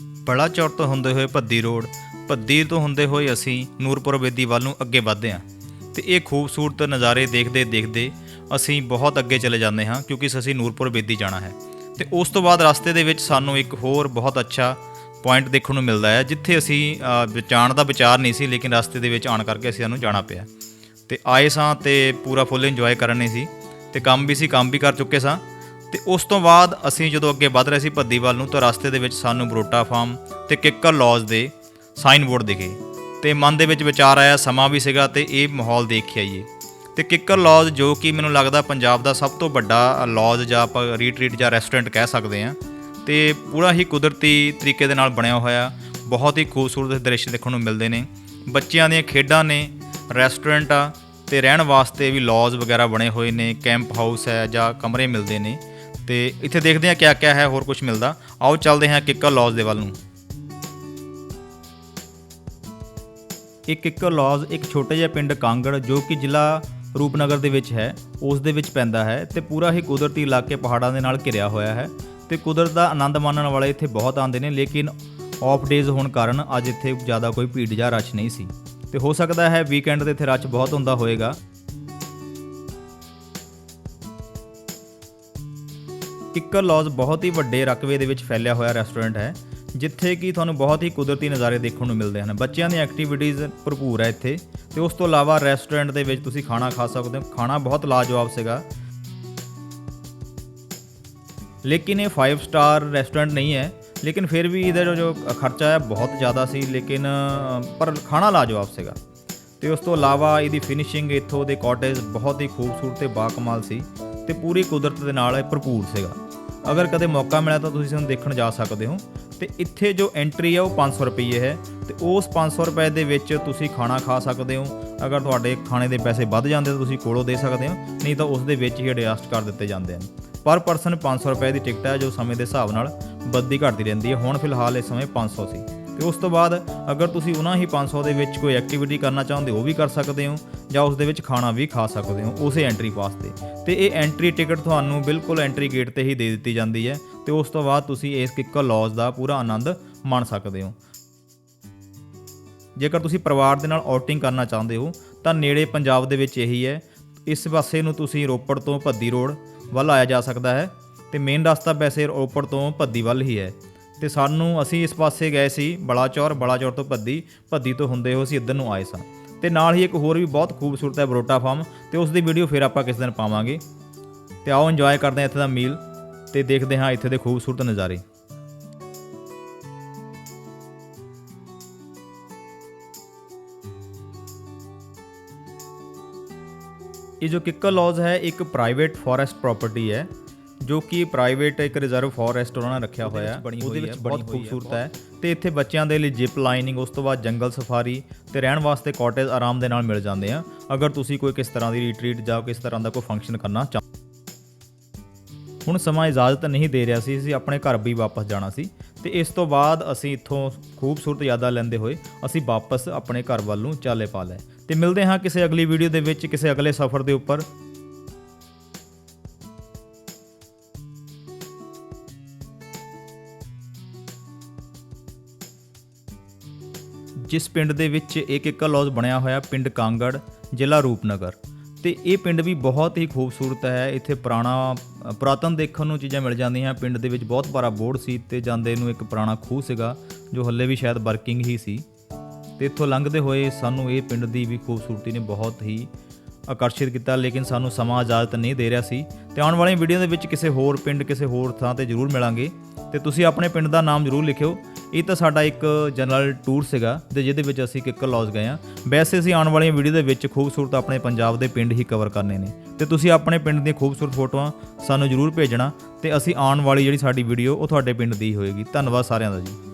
ਬੜਾ ਚੌਰ ਤੋਂ ਹੁੰਦੇ ਹੋਏ ਭੱਦੀ ਰੋਡ, ਭੱਦੀ ਤੋਂ ਹੁੰਦੇ ਹੋਏ ਅਸੀਂ ਨੂਰਪੁਰ ਬੇਦੀ ਵੱਲ ਨੂੰ ਅੱਗੇ ਵਧਦੇ ਹਾਂ। ਤੇ ਇਹ ਖੂਬਸੂਰਤ ਨਜ਼ਾਰੇ ਦੇਖਦੇ ਦੇਖਦੇ ਅਸੀਂ ਬਹੁਤ ਅੱਗੇ ਚਲੇ ਜਾਂਦੇ ਹਾਂ, ਕਿਉਂਕਿ ਅਸੀਂ ਨੂਰਪੁਰ ਬੇਦੀ ਜਾਣਾ ਹੈ। ਤੇ ਉਸ ਤੋਂ ਬਾਅਦ ਰਸਤੇ ਦੇ ਵਿੱਚ ਸਾਨੂੰ ਇੱਕ ਹੋਰ ਬਹੁਤ ਅੱਛਾ ਪੁਆਇੰਟ ਦੇਖਣ ਨੂੰ ਮਿਲਦਾ ਹੈ, ਜਿੱਥੇ ਅਸੀਂ ਜਾਣ ਦਾ ਵਿਚਾਰ ਨਹੀਂ ਸੀ, ਲੇਕਿਨ ਰਸਤੇ ਦੇ ਵਿੱਚ ਆਣ ਕਰਕੇ ਅਸੀਂ ਸਾਨੂੰ ਜਾਣਾ ਪਿਆ। ਤੇ ਆਏ ਸਾਂ ਤੇ ਪੂਰਾ ਫੁੱਲ ਇੰਜੋਏ ਕਰਨੇ ਸੀ। ਤੇ ਕੰਮ ਵੀ ਸੀ, ਕੰਮ ਵੀ ਕਰ ਚੁੱਕੇ ਸਾਂ। ਤੇ ਉਸ ਤੋਂ ਬਾਅਦ ਅਸੀਂ ਜਦੋਂ ਅੱਗੇ ਵੱਧ ਰਹੇ ਸੀ ਭੱਦੀ ਵੱਲ ਨੂੰ, ਤਾਂ ਰਸਤੇ ਦੇ ਵਿੱਚ ਸਾਨੂੰ ਬਰੋਟਾ ਫਾਰਮ ਤੇ ਕਿੱਕਰ ਲੌਜ ਦੇ ਸਾਈਨ ਬੋਰਡ ਦਿਖੇ ਤੇ ਮਨ ਦੇ ਵਿੱਚ ਵਿਚਾਰ ਆਇਆ, ਸਮਾਂ ਵੀ ਸੀਗਾ ਤੇ ਇਹ ਮਾਹੌਲ ਦੇਖ ਕੇ ਆਈਏ। ਤੇ ਕਿੱਕਰ ਲੌਜ ਜੋ ਕਿ ਮੈਨੂੰ ਲੱਗਦਾ ਪੰਜਾਬ ਦਾ ਸਭ ਤੋਂ ਵੱਡਾ ਲੌਜ ਜਾਂ ਆਪਾਂ ਰੀਟਰੀਟ ਜਾਂ ਰੈਸਟੋਰੈਂਟ ਕਹਿ ਸਕਦੇ ਹਾਂ, ਤੇ ਪੂਰਾ ਹੀ ਕੁਦਰਤੀ ਤਰੀਕੇ ਦੇ ਨਾਲ ਬਣਿਆ ਹੋਇਆ, ਬਹੁਤ ਹੀ ਖੂਬਸੂਰਤ ਦ੍ਰਿਸ਼ ਦੇਖਣ ਨੂੰ ਮਿਲਦੇ ਨੇ। ਬੱਚਿਆਂ ਦੀਆਂ ਖੇਡਾਂ ਨੇ ਰੈਸਟੋਰੈਂਟ ਆ, ਤੇ ਰਹਿਣ ਵਾਸਤੇ ਵੀ ਲੌਜ ਵਗੈਰਾ ਬਣੇ ਹੋਏ ਨੇ ਕੈਂਪ ਹਾਊਸ ਹੈ ਜਾਂ ਕਮਰੇ ਮਿਲਦੇ ਨੇ। ਤੇ ਇੱਥੇ ਦੇਖਦੇ ਹਾਂ ਕਿਆ ਕਿਆ ਹੈ, ਹੋਰ ਕੁਝ ਮਿਲਦਾ। ਆਓ ਚੱਲਦੇ ਹਾਂ ਕਿੱਕਰ ਲੌਜ ਦੇ ਵੱਲ ਨੂੰ। ਇਹ ਕਿੱਕਰ ਲੌਜ ਇੱਕ ਛੋਟਾ ਜਿਹਾ ਪਿੰਡ ਕਾਂਗੜ, ਜੋ ਕਿ ਜ਼ਿਲ੍ਹਾ ਰੂਪਨਗਰ ਦੇ ਵਿੱਚ ਹੈ, ਉਸ ਦੇ ਵਿੱਚ ਪੈਂਦਾ ਹੈ ਤੇ ਪੂਰਾ ਹੀ ਕੁਦਰਤੀ ਇਲਾਕੇ ਪਹਾੜਾਂ ਦੇ ਨਾਲ ਘਿਰਿਆ ਹੋਇਆ ਹੈ ਤੇ ਕੁਦਰਤ ਦਾ ਆਨੰਦ ਮਾਣਨ ਵਾਲੇ ਇੱਥੇ ਬਹੁਤ ਆਉਂਦੇ ਨੇ, ਲੇਕਿਨ ਆਫ ਡੇਜ਼ ਹੋਣ ਕਾਰਨ ਅੱਜ ਇੱਥੇ ਜ਼ਿਆਦਾ ਕੋਈ ਭੀੜ ਜਾਂ ਰਸ਼ ਨਹੀਂ ਸੀ। ਤੇ ਹੋ ਸਕਦਾ ਹੈ ਵੀਕਐਂਡ ਤੇ ਇੱਥੇ ਰਸ਼ ਬਹੁਤ ਹੁੰਦਾ ਹੋਵੇਗਾ ਕਿੱਕਰ ਲੌਜ ਬਹੁਤ ਹੀ ਵੱਡੇ ਰਕਬੇ ਦੇ ਵਿੱਚ ਫੈਲਿਆ ਹੋਇਆ ਰੈਸਟੋਰੈਂਟ ਹੈ, ਜਿੱਥੇ ਕਿ ਤੁਹਾਨੂੰ ਬਹੁਤ ਹੀ ਕੁਦਰਤੀ ਨਜ਼ਾਰੇ ਦੇਖਣ ਨੂੰ ਮਿਲਦੇ ਹਨ। ਬੱਚਿਆਂ ਦੀਆਂ ਐਕਟੀਵਿਟੀਜ਼ ਭਰਪੂਰ ਹੈ ਇੱਥੇ, ਤੇ ਉਸ ਤੋਂ ਇਲਾਵਾ ਰੈਸਟੋਰੈਂਟ ਦੇ ਵਿੱਚ ਤੁਸੀਂ ਖਾਣਾ ਖਾ ਸਕਦੇ ਹੋ। ਖਾਣਾ ਬਹੁਤ ਲਾਜਵਾਬ ਸੀਗਾ। ਲੇਕਿਨ ਇਹ 5 ਸਟਾਰ ਰੈਸਟੋਰੈਂਟ ਨਹੀਂ ਹੈ, ਲੇਕਿਨ ਫਿਰ ਵੀ ਇਹਦਾ ਜੋ- ਖਰਚਾ ਹੈ ਬਹੁਤ ਜ਼ਿਆਦਾ ਸੀ, ਲੇਕਿਨ, ਪਰ ਖਾਣਾ ਲਾਜਵਾਬ ਸੀਗਾ। ਤੇ ਉਸ ਤੋਂ ਇਲਾਵਾ ਇਹਦੀ ਫਿਨਿਸ਼ਿੰਗ ਇੱਥੋਂ ਦੇ ਕਾਟੇਜ ਬਹੁਤ ਹੀ ਖੂਬਸੂਰਤ ਤੇ ਬਾਕਮਾਲ ਸੀ। ਤੇ ਪੂਰੀ ਕੁਦਰਤ ਦੇ ਨਾਲ ਇਹ ਭਰਪੂਰ ਸੀਗਾ। ਅਗਰ ਕਦੇ ਮੌਕਾ ਮਿਲਿਆ ਤਾਂ ਤੁਸੀਂ ਇਸ ਨੂੰ ਦੇਖਣ ਜਾ ਸਕਦੇ ਹੋ। ਤੇ ਇੱਥੇ ਜੋ ਐਂਟਰੀ ਹੈ ਉਹ 500 ਰੁਪਏ ਹੈ। ਤੇ ਉਸ 500 ਰੁਪਏ ਦੇ ਵਿੱਚ ਤੁਸੀਂ ਖਾਣਾ ਖਾ ਸਕਦੇ ਹੋ। ਅਗਰ ਤੁਹਾਡੇ ਖਾਣੇ ਦੇ ਪੈਸੇ ਵੱਧ ਜਾਂਦੇ ਤਾਂ ਤੁਸੀਂ ਕੋਲੋਂ ਦੇ ਸਕਦੇ ਹੋ। ਨਹੀਂ ਤਾਂ ਉਸ ਦੇ ਵਿੱਚ ਹੀ ਐਡਜਸਟ ਕਰ ਦਿੱਤੇ ਜਾਂਦੇ ਹਨ। ਪਰ ਪਰਸਨ 500 ਰੁਪਏ ਦੀ ਟਿਕਟ ਹੈ ਜੋ ਸਮੇਂ ਦੇ ਹਿਸਾਬ ਨਾਲ ਵੱਧਦੀ ਘਟਦੀ ਰਹਿੰਦੀ ਹੈ। ਹੁਣ ਫਿਲਹਾਲ ਇਸ ਸਮੇਂ 500 ਸੀ। ਤੇ ਉਸ ਤੋਂ ਬਾਅਦ ਅਗਰ ਤੁਸੀਂ ਉਹਨਾਂ ਹੀ 500 ਦੇ ਵਿੱਚ ਕੋਈ ਐਕਟੀਵਿਟੀ ਕਰਨਾ ਚਾਹੁੰਦੇ ਹੋ, ਉਹ ਵੀ ਕਰ ਸਕਦੇ ਹੋ ਜਾਂ ਉਸ ਦੇ ਵਿੱਚ ਖਾਣਾ ਵੀ ਖਾ ਸਕਦੇ ਹੋ ਉਸੇ ਐਂਟਰੀ ਪਾਸ ਤੇ। ਤੇ ਇਹ ਐਂਟਰੀ ਟਿਕਟ ਤੁਹਾਨੂੰ ਬਿਲਕੁਲ ਐਂਟਰੀ ਗੇਟ ਤੇ ਹੀ ਦੇ ਦਿੱਤੀ ਜਾਂਦੀ ਹੈ ਤੇ ਉਸ ਤੋਂ ਬਾਅਦ ਤੁਸੀਂ ਇਸ ਕਿੱਕਰ ਲੌਜ ਦਾ ਪੂਰਾ ਆਨੰਦ ਮਾਣ ਸਕਦੇ ਹੋ। ਜੇਕਰ ਤੁਸੀਂ ਪਰਿਵਾਰ ਦੇ ਨਾਲ ਆਊਟਿੰਗ ਕਰਨਾ ਚਾਹੁੰਦੇ ਹੋ, ਤਾਂ ਨੇੜੇ ਪੰਜਾਬ ਦੇ ਵਿੱਚ ਇਹੀ ਹੈ, ਇਸ ਪਾਸੇ ਨੂੰ ਤੁਸੀਂ ਰੋਪੜ ਤੋਂ ਭੱਦੀ ਰੋਡ ਵੱਲ ਆਇਆ ਜਾ ਸਕਦਾ ਹੈ ਤੇ ਮੇਨ ਰਸਤਾ ਵੈਸੇ ਰੋਪੜ ਤੋਂ ਭੱਦੀ ਵੱਲ ਹੀ ਹੈ। ਤੇ ਸਾਨੂੰ ਅਸੀਂ ਇਸ ਪਾਸੇ ਗਏ ਸੀ, ਬਲਾਚੌਰ ਬਲਾਚੌਰ ਤੋਂ ਭੱਦੀ ਭੱਦੀ ਤੋਂ ਹੁੰਦੇ ਹੋ ਅਸੀਂ ਇੱਧਰ ਨੂੰ ਆਏ ਸਾਂ। ਤੇ ਨਾਲ ਹੀ ਇੱਕ ਹੋਰ ਵੀ ਬਹੁਤ ਖੂਬਸੂਰਤ ਹੈ ਬਰੋਟਾ ਫਾਰਮ, ਤੇ ਉਸ ਦੀ ਵੀਡੀਓ ਫਿਰ ਆਪਾਂ ਕਿਸ ਦਿਨ ਪਾਵਾਂਗੇ। ਤੇ ਆਓ ਇੰਜੋਏ ਕਰਦੇ ਹਾਂ ਇੱਥੇ ਦਾ ਮੀਲ, ਤੇ ਦੇਖਦੇ ਹਾਂ ਇੱਥੇ ਦੇ ਖੂਬਸੂਰਤ ਨਜ਼ਾਰੇ। ਇਹ ਜੋ ਕਿੱਕਰ ਲੌਜ ਹੈ ਇੱਕ ਪ੍ਰਾਈਵੇਟ ਫੋਰੈਸਟ ਪ੍ਰਾਪਰਟੀ ਹੈ। ਜੋ ਕਿ ਪ੍ਰਾਈਵੇਟ ਇੱਕ ਰਿਜ਼ਰਵ ਫੋਰੈਸਟ ਉਹਨਾਂ ਨੇ ਰੱਖਿਆ ਹੋਇਆ ਹੈ। ਉਹਦੇ ਵਿੱਚ ਬਹੁਤ ਖੂਬਸੂਰਤ ਹੈ। ਤੇ ਇੱਥੇ ਬੱਚਿਆਂ ਦੇ ਲਈ ਜਿਪ ਲਾਈਨਿੰਗ ਉਸ ਤੋਂ ਬਾਅਦ ਜੰਗਲ ਸਫਾਰੀ ਤੇ ਰਹਿਣ ਵਾਸਤੇ ਕਾਟੇਜ ਆਰਾਮ ਦੇ ਨਾਲ ਮਿਲ ਜਾਂਦੇ ਆ। ਅਗਰ ਤੁਸੀਂ ਕੋਈ ਕਿਸ ਤਰ੍ਹਾਂ ਦੀ ਰਿਟਰੀਟ ਜਾਂ ਕਿਸ ਤਰ੍ਹਾਂ ਦਾ ਕੋਈ ਫੰਕਸ਼ਨ ਕਰਨਾ ਚਾਹੁੰਦੇ ਹੁਣ ਸਮਾਂ ਇਜਾਜ਼ਤ ਨਹੀਂ ਦੇ ਰਿਹਾ ਸੀ ਅਸੀਂ ਆਪਣੇ ਘਰ ਵੀ ਵਾਪਸ ਜਾਣਾ ਸੀ। ਤੇ ਇਸ ਤੋਂ ਬਾਅਦ ਅਸੀਂ ਇੱਥੋਂ ਖੂਬਸੂਰਤ ਯਾਦਾਂ ਲੈਂਦੇ ਹੋਏ ਅਸੀਂ ਵਾਪਸ ਆਪਣੇ ਘਰ ਵੱਲ ਨੂੰ ਚਾਲੇ ਪਾ ਲਏ। ਤੇ ਮਿਲਦੇ ਹਾਂ ਕਿਸੇ ਅਗਲੀ ਵੀਡੀਓ ਦੇ ਵਿੱਚ ਕਿਸੇ ਅਗਲੇ ਸਫ਼ਰ ਦੇ ਉੱਪਰ। ਜਿਸ ਪਿੰਡ ਦੇ ਵਿੱਚ ਇੱਕ ਇੱਕ ਲੌਜ ਬਣਿਆ ਹੋਇਆ ਪਿੰਡ ਕਾਂਗੜ ਜ਼ਿਲ੍ਹਾ ਰੂਪਨਗਰ। ਤੇ ਇਹ ਪਿੰਡ ਵੀ ਬਹੁਤ ਹੀ ਖੂਬਸੂਰਤ ਹੈ। ਇੱਥੇ ਪੁਰਾਣਾ ਅ, ਪੁਰਾਤਨ ਦੇਖਣ ਨੂੰ ਚੀਜ਼ਾਂ ਮਿਲ ਜਾਂਦੀਆਂ ਪਿੰਡ ਦੇ ਵਿੱਚ ਬਹੁਤ ਬੜਾ ਬੋਰਡ ਸੀ ਤੇ ਜਾਂਦੇ ਨੂੰ ਇੱਕ ਪੁਰਾਣਾ ਖੂਹ ਸੀਗਾ ਜੋ ਹੱਲੇ ਵੀ ਸ਼ਾਇਦ ਵਰਕਿੰਗ ਹੀ ਸੀ। ਤੇ ਇੱਥੋਂ ਲੰਘਦੇ ਹੋਏ ਸਾਨੂੰ ਇਹ ਪਿੰਡ ਦੀ ਵੀ ਖੂਬਸੂਰਤੀ ਨੇ ਬਹੁਤ ਹੀ ਆਕਰਸ਼ਿਤ ਕੀਤਾ ਲੇਕਿਨ ਸਾਨੂੰ ਸਮਾਂ ਇਜਾਜ਼ਤ ਨਹੀਂ ਦੇ ਰਿਹਾ ਸੀ। ਤੇ ਆਉਣ ਵਾਲੀਆਂ ਵੀਡੀਓ ਦੇ ਵਿੱਚ ਕਿਸੇ ਹੋਰ ਪਿੰਡ ਕਿਸੇ ਹੋਰ ਥਾਂ ਤੇ ਜ਼ਰੂਰ ਮਿਲਾਂਗੇ। ਤੇ ਤੁਸੀਂ ਆਪਣੇ ਪਿੰਡ ਦਾ ਨਾਮ ਜ਼ਰੂਰ ਲਿਖਿਓ। ਇਹ ਤਾਂ ਸਾਡਾ ਇੱਕ ਜਨਰਲ ਟੂਰ ਸੀਗਾ ਤੇ ਜਿਹਦੇ ਵਿੱਚ ਅਸੀਂ ਕਿੱਕਰ ਲੌਜ ਗਏ ਆ ਵੈਸੇ ਅਸੀਂ ਆਉਣ ਵਾਲੀਆਂ ਵੀਡੀਓ ਦੇ ਵਿੱਚ ਖੂਬਸੂਰਤ ਆਪਣੇ ਪੰਜਾਬ ਦੇ ਪਿੰਡ ਹੀ ਕਵਰ ਕਰਨੇ ਨੇ। ਤੇ ਤੁਸੀਂ ਆਪਣੇ ਪਿੰਡ ਦੀਆਂ ਖੂਬਸੂਰਤ ਫੋਟੋਆਂ ਸਾਨੂੰ ਜ਼ਰੂਰ ਭੇਜਣਾ ਤੇ ਅਸੀਂ ਆਉਣ ਵਾਲੀ ਜਿਹੜੀ ਸਾਡੀ ਵੀਡੀਓ ਉਹ ਤੁਹਾਡੇ ਪਿੰਡ ਦੀ ਹੋਏਗੀ। ਧੰਨਵਾਦ ਸਾਰਿਆਂ ਦਾ ਜੀ।